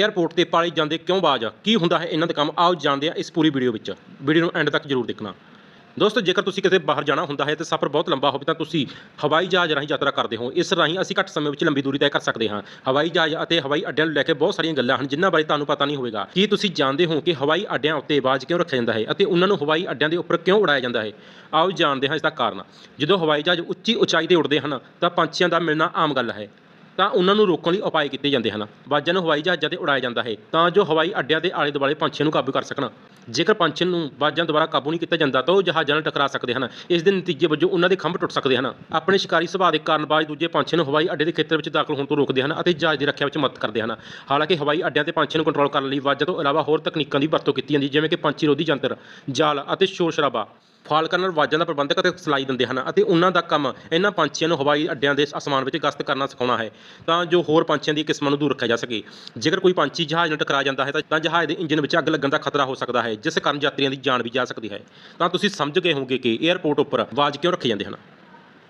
Airport ਤੇ ਪਾਲੇ ਜਾਂਦੇ ਕਿਉਂ ਬਾਜ ਕੀ ਹੁੰਦਾ ਹੈ ਇਹਨਾਂ ਦਾ ਕੰਮ? ਆਓ ਜਾਣਦੇ ਆ ਇਸ ਪੂਰੀ ਵੀਡੀਓ ਵਿੱਚ। ਵੀਡੀਓ ਨੂੰ ਐਂਡ ਤੱਕ ਜ਼ਰੂਰ ਦੇਖਣਾ। ਦੋਸਤੋ, ਜੇਕਰ ਤੁਸੀਂ ਕਿਤੇ ਬਾਹਰ ਜਾਣਾ ਹੁੰਦਾ ਹੈ ਤੇ ਸਫ਼ਰ ਬਹੁਤ ਲੰਬਾ ਹੋਵੇ, ਤਾਂ ਤੁਸੀਂ ਹਵਾਈ ਜਹਾਜ਼ ਰਾਹੀਂ ਯਾਤਰਾ ਕਰਦੇ ਹੋ। ਇਸ ਰਾਹੀਂ ਅਸੀਂ ਘੱਟ ਸਮੇਂ ਵਿੱਚ ਲੰਬੀ ਦੂਰੀ ਤੈਅ ਕਰ ਸਕਦੇ ਹਾਂ। ਹਵਾਈ ਜਹਾਜ਼ ਅਤੇ ਹਵਾਈ ਅੱਡਿਆਂ ਨੂੰ ਲੈ ਕੇ ਬਹੁਤ ਸਾਰੀਆਂ ਗੱਲਾਂ ਹਨ, ਜਿਨ੍ਹਾਂ ਬਾਰੇ ਤੁਹਾਨੂੰ ਪਤਾ ਨਹੀਂ ਹੋਵੇਗਾ। ਕੀ ਤੁਸੀਂ ਜਾਣਦੇ ਹੋ ਕਿ ਹਵਾਈ ਅੱਡਿਆਂ ਉੱਤੇ ਬਾਜ ਕਿਉਂ ਰੱਖਿਆ ਜਾਂਦਾ ਹੈ ਅਤੇ ਉਹਨਾਂ ਨੂੰ ਹਵਾਈ ਅੱਡਿਆਂ ਦੇ ਉੱਪਰ ਕਿਉਂ ਉਡਾਇਆ ਜਾਂਦਾ ਹੈ? ਆਓ ਜਾਣਦੇ ਹਾਂ ਇਸ ਦਾ ਕਾਰਨ। ਜਦੋਂ ਹਵਾਈ ਜਹਾਜ਼ ਉੱਚੀ ਉਚਾਈ ਤੇ ਉੱਡਦੇ ਹਨ, ਤਾਂ ਪੰਛੀਆਂ ਦਾ ਮਿਲਣਾ ਆਮ ਗੱਲ ਹੈ। ਤਾਂ ਉਹਨਾਂ ਨੂੰ ਰੋਕਣ ਲਈ ਉਪਾਅ ਕੀਤੇ ਜਾਂਦੇ ਹਨ। ਬਾਜਾਂ ਨੂੰ ਹਵਾਈ ਜਹਾਜ਼ਾਂ ਤੇ ਉਡਾਇਆ ਜਾਂਦਾ ਹੈ। ਤਾਂ ਜੋ ਹਵਾਈ ਅੱਡਿਆਂ ਦੇ ਆਲੇ ਦੁਆਲੇ ਪੰਛੀਆਂ ਨੂੰ ਕਾਬੂ ਕਰ ਸਕਣ। ਜੇਕਰ ਪੰਛੀ ਨੂੰ ਬਾਜਾਂ ਦੁਆਰਾ ਕਾਬੂ ਨਹੀਂ ਕੀਤਾ ਜਾਂਦਾ, ਤਾਂ ਉਹ ਜਹਾਜ਼ਾਂ ਨਾਲ ਟਕਰਾ ਸਕਦੇ ਹਨ। ਇਸ ਦੇ ਨਤੀਜੇ ਵਜੋਂ ਉਹਨਾਂ ਦੇ ਖੰਭ ਟੁੱਟ ਸਕਦੇ ਹਨ। ਆਪਣੇ ਸ਼ਿਕਾਰੀ ਸੁਭਾਅ ਦੇ ਕਾਰਨ ਬਾਜ ਦੂਜੇ ਪੰਛੀਆਂ ਨੂੰ ਹਵਾਈ ਅੱਡੇ ਦੇ ਖੇਤਰ ਵਿੱਚ ਦਾਖਲ ਹੋਣ ਤੋਂ ਰੋਕਦੇ ਹਨ ਅਤੇ ਜਹਾਜ਼ ਦੀ ਰੱਖਿਆ ਵਿੱਚ ਮਦਦ ਕਰਦੇ ਹਨ। ਹਾਲਾਂਕਿ ਹਵਾਈ ਅੱਡਿਆਂ ਤੇ ਪੰਛੀਆਂ ਨੂੰ ਕੰਟਰੋਲ ਕਰਨ ਲਈ ਬਾਜਾਂ ਤੋਂ ਇਲਾਵਾ ਹੋਰ ਤਕਨੀਕਾਂ ਦੀ ਵਰਤੋਂ ਕੀਤੀ ਜਾਂਦੀ ਹੈ, ਜਿਵੇਂ ਕਿ ਪੰਛੀ ਰੋਧੀ ਯੰਤਰ ਜਾਲ ਅਤੇ ਸ਼ੋਰ ਸ਼ਰਾਬਾ ਫਾਲਕਨ ਨਾਲ ਵਾਜਾਂ ਦਾ ਪ੍ਰਬੰਧਕ ਅਤੇ ਸਿਲਾਈ ਦਿੰਦੇ ਹਨ ਅਤੇ ਉਹਨਾਂ ਦਾ ਕੰਮ ਇਹਨਾਂ ਪੰਛੀਆਂ ਨੂੰ ਹਵਾਈ ਅੱਡਿਆਂ ਦੇ ਅਸਮਾਨ ਵਿੱਚ ਗਸ਼ਤ ਕਰਨਾ ਸਿਖਾਉਣਾ ਹੈ। ਤਾਂ ਜੋ ਹੋਰ ਪੰਛੀਆਂ ਦੀ ਕਿਸਮਾਂ ਨੂੰ ਦੂਰ ਰੱਖਿਆ ਜਾ ਸਕੇ। ਜੇਕਰ ਕੋਈ ਪੰਛੀ ਜਹਾਜ਼ ਨਾਲ ਟਕਰਾ ਜਾਂਦਾ ਹੈ ਤਾਂ- ਜਹਾਜ਼ ਦੇ ਇੰਜਨ ਵਿੱਚ ਅੱਗ ਲੱਗਣ ਦਾ ਖਤਰਾ ਹੋ ਸਕਦਾ ਹੈ, ਜਿਸ ਕਾਰਨ ਯਾਤਰੀਆਂ ਦੀ ਜਾਨ ਵੀ ਜਾ ਸਕਦੀ ਹੈ। ਤਾਂ ਤੁਸੀਂ ਸਮਝ ਗਏ ਹੋਵੋਗੇ ਕਿ 에ਅਰਪੋਰਟ ਉੱਪਰ ਆਵਾਜ਼ ਕਿਉਂ ਰੱਖੇ ਜਾਂਦੇ ਹਨ?